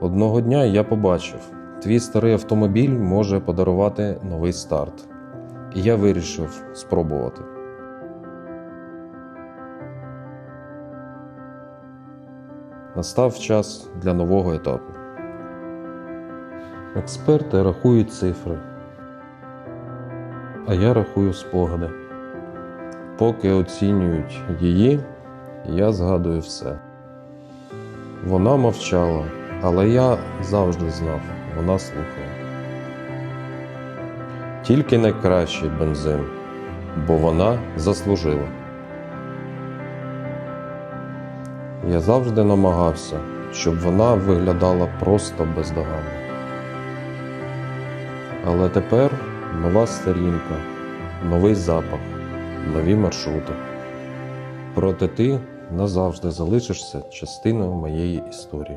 Одного дня я побачив, твій старий автомобіль може подарувати новий старт. І я вирішив спробувати. Настав час для нового етапу. Експерти рахують цифри, а я рахую спогади. Поки оцінюють її, я згадую все. Вона мовчала, але я завжди знав, вона слухає. Тільки найкращий бензин, бо вона заслужила. Я завжди намагався, щоб вона виглядала просто бездоганно. Але тепер нова сторінка, новий запах, нові маршрути. Проте ти назавжди залишишся частиною моєї історії.